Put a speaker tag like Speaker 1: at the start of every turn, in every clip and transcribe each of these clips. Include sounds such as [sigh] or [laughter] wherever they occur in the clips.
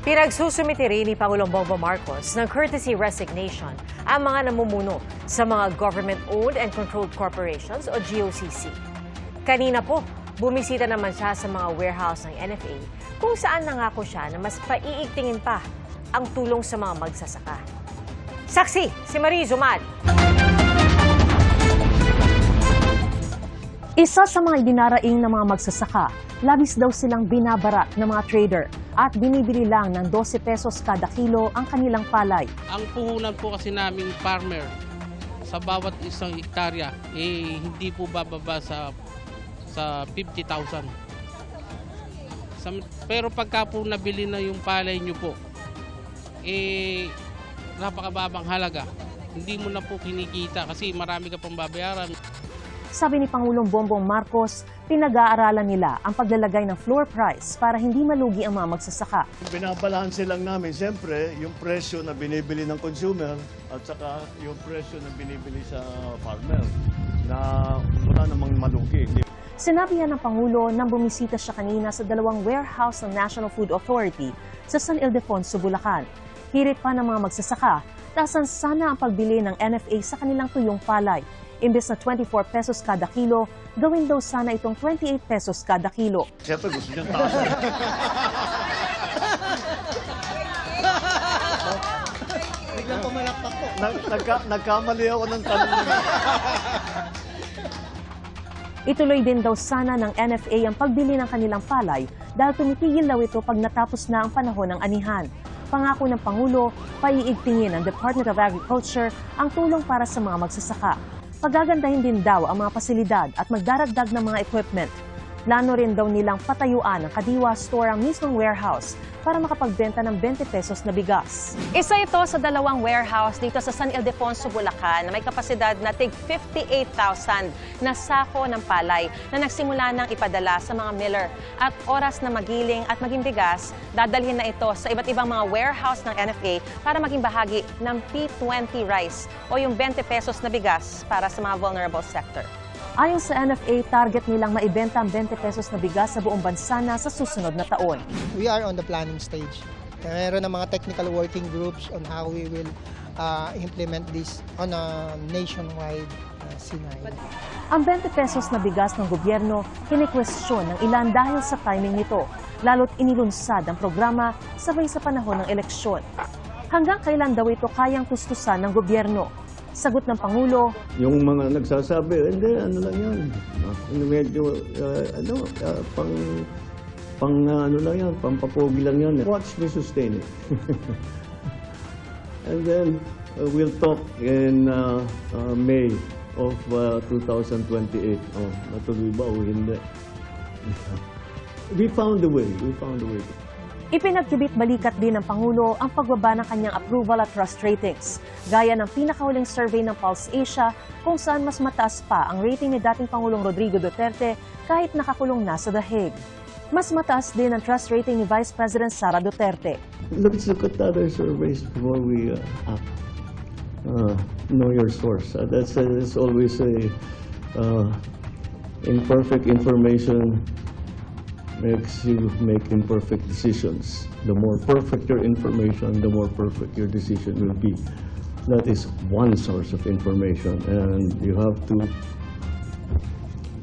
Speaker 1: Pinagsusumiti rin ni Pangulong Bongbong Marcos ng courtesy resignation ang mga namumuno sa mga government-owned and controlled corporations o GOCC. Kanina po, bumisita naman siya sa mga warehouse ng NFA kung saan nangako siya na mas paiigtingin pa ang tulong sa mga magsasaka. Saksi, si Marie Zumal.
Speaker 2: Isa sa mga idinaraing ng mga magsasaka, labis daw silang binabara ng mga trader at binibili lang ng 12 pesos kada kilo ang kanilang palay.
Speaker 3: Ang puhunan po kasi naming farmer sa bawat isang hektarya eh hindi po bababa sa sa 50,000. Sa- pero pagka po nabili na yung palay nyo po eh napakababang halaga. Hindi mo na po kinikita kasi marami ka pang babayaran.
Speaker 2: Sabi ni Pangulong Bongbong Marcos, pinag-aaralan nila ang paglalagay ng floor price para hindi malugi ang mga magsasaka.
Speaker 4: Binabalanse lang namin, siyempre, yung presyo na binibili ng consumer at saka yung presyo na binibili sa farmer na wala namang malugi.
Speaker 2: Sinabi yan ng Pangulo nang bumisita siya kanina sa dalawang warehouse ng National Food Authority sa San Ildefonso, Bulacan. Hirit pa ng mga magsasaka, tasan sana ang pagbili ng NFA sa kanilang tuyong palay. Imbes na 24 pesos kada kilo, gawin daw sana itong 28 pesos kada kilo.
Speaker 4: Siyempre, gusto niyang taasan.
Speaker 5: Biglang pumalakpak po.
Speaker 4: Nag, nagka, nagkamali ako ng tanong.
Speaker 2: Ituloy din daw sana ng NFA ang pagbili ng kanilang palay dahil tumitigil daw ito pag natapos na ang panahon ng anihan. Pangako ng Pangulo, paiigtingin ng Department of Agriculture ang tulong para sa mga magsasaka. Pagagandahin din daw ang mga pasilidad at magdaragdag ng mga equipment. Plano rin daw nilang patayuan ng Kadiwa Store ang mismong warehouse para makapagbenta ng 20 pesos na bigas.
Speaker 6: Isa ito sa dalawang warehouse dito sa San Ildefonso, Bulacan na may kapasidad na tig 58,000 na sako ng palay na nagsimula nang ipadala sa mga miller. At oras na magiling at maging bigas, dadalhin na ito sa iba't ibang mga warehouse ng NFA para maging bahagi ng P20 rice o yung 20 pesos na bigas para sa mga vulnerable sector.
Speaker 2: Ayon sa NFA, target nilang maibenta ang 20 pesos na bigas sa buong bansa na sa susunod na taon.
Speaker 5: We are on the planning stage. Meron ng mga technical working groups on how we will uh, implement this on a nationwide uh, scenario.
Speaker 2: Ang 20 pesos na bigas ng gobyerno, kinikwestiyon ng ilan dahil sa timing nito, lalo't inilunsad ang programa sabay sa panahon ng eleksyon. Hanggang kailan daw ito kayang tustusan ng gobyerno? Sagot ng Pangulo,
Speaker 4: Yung mga nagsasabi, hindi, ano lang yan. Ah, Medyo, ah, ano, ah, pang, pang ah, ano lang yan, pampapogi lang yan. Watch me sustain it. [laughs] And then, uh, we'll talk in uh, uh, May of uh, 2028. Oh, natuloy ba o hindi? [laughs] we found a way. We found a way.
Speaker 2: Ipinagkibit balikat din ng Pangulo ang pagbaba ng kanyang approval at trust ratings, gaya ng pinakahuling survey ng Pulse Asia kung saan mas mataas pa ang rating ni dating Pangulong Rodrigo Duterte kahit nakakulong na sa The Hague. Mas mataas din ang trust rating ni Vice President Sara Duterte.
Speaker 4: Let's look at other surveys before we uh. Uh, know your source. Uh, that's, uh, always a uh, imperfect information makes you make imperfect decisions. The more perfect your information, the more perfect your decision will be. That is one source of information, and you have to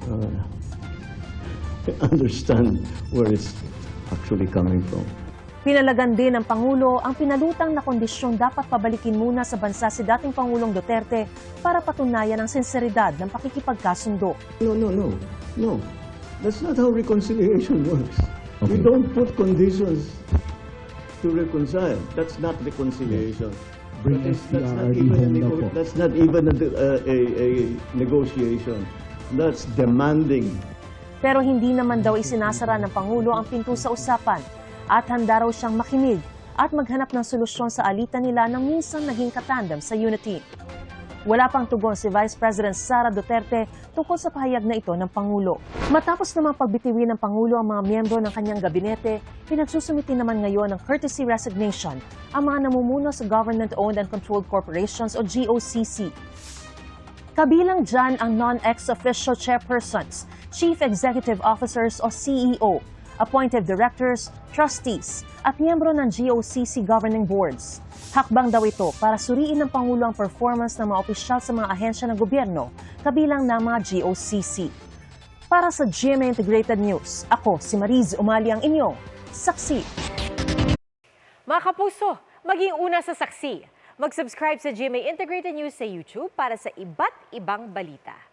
Speaker 4: uh, [laughs] understand where it's actually coming from.
Speaker 2: Pinalagan din ng Pangulo ang pinalutang na kondisyong dapat pabalikin muna sa bansa si dating Pangulong Duterte para patunayan ang sinseridad ng pakikipagkasundo.
Speaker 4: No, no, no, no. That's not how reconciliation [laughs] works. We don't put conditions to reconcile. That's not reconciliation.
Speaker 7: Bring
Speaker 4: That is- that's, not even a
Speaker 7: na
Speaker 4: that's not even a, a, a, a negotiation. That's demanding.
Speaker 2: Pero hindi naman daw isinasara ng Pangulo ang pinto sa usapan at handa raw siyang makinig at maghanap ng solusyon sa alitan nila nang minsan naging katandem sa Unity. Wala pang tugon si Vice President Sara Duterte tungkol sa pahayag na ito ng Pangulo. Matapos namang pagbitiwin ng Pangulo ang mga miyembro ng kanyang gabinete, pinagsusumiti naman ngayon ng courtesy resignation ang mga namumuno sa Government-Owned and Controlled Corporations o GOCC. Kabilang dyan ang non-ex-official chairpersons, chief executive officers o CEO, appointed directors, trustees, at miyembro ng GOCC governing boards. Hakbang daw ito para suriin ng Pangulo ang performance ng mga opisyal sa mga ahensya ng gobyerno, kabilang ng mga GOCC. Para sa GMA Integrated News, ako si Mariz Umali ang inyong saksi.
Speaker 1: Mga kapuso, maging una sa saksi. Mag-subscribe sa GMA Integrated News sa YouTube para sa iba't ibang balita.